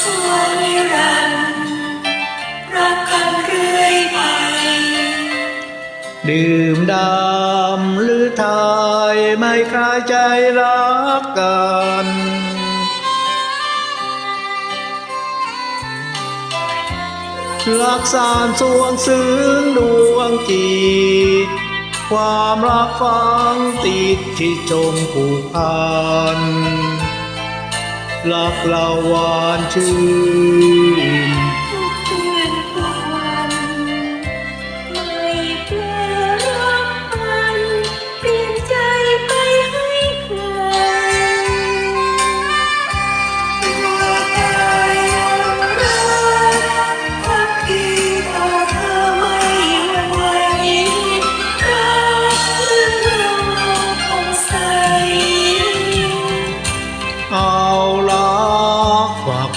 ชั่วนิรันดร์รักกันเรื่อยไป ดื่มดำหรือทายไม่คลายใจรักกันรักสารสวงซึ้งดวงจิต ความรักฝังติดที่จมผูกพัน รักเราหวานชื่น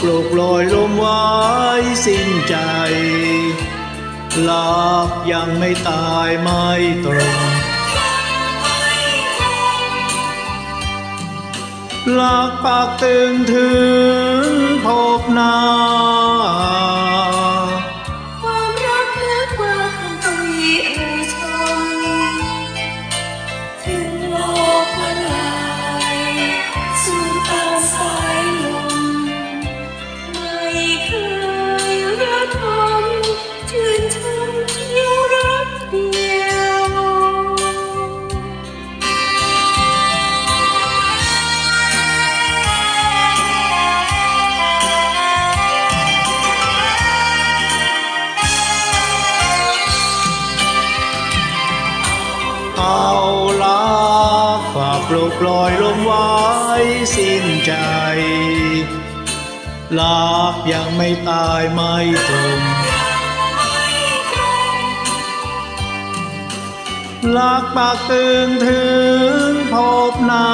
ปลุกลอยลมไว้สิ้นใจลักยังไม่ตายไม่ตรงลักปากตึงถึงพบน้า ปลูกลอยลมไว้สิ้นใจลักยังไม่ตายไม่ตรงลักปากตึงถึงพบน้า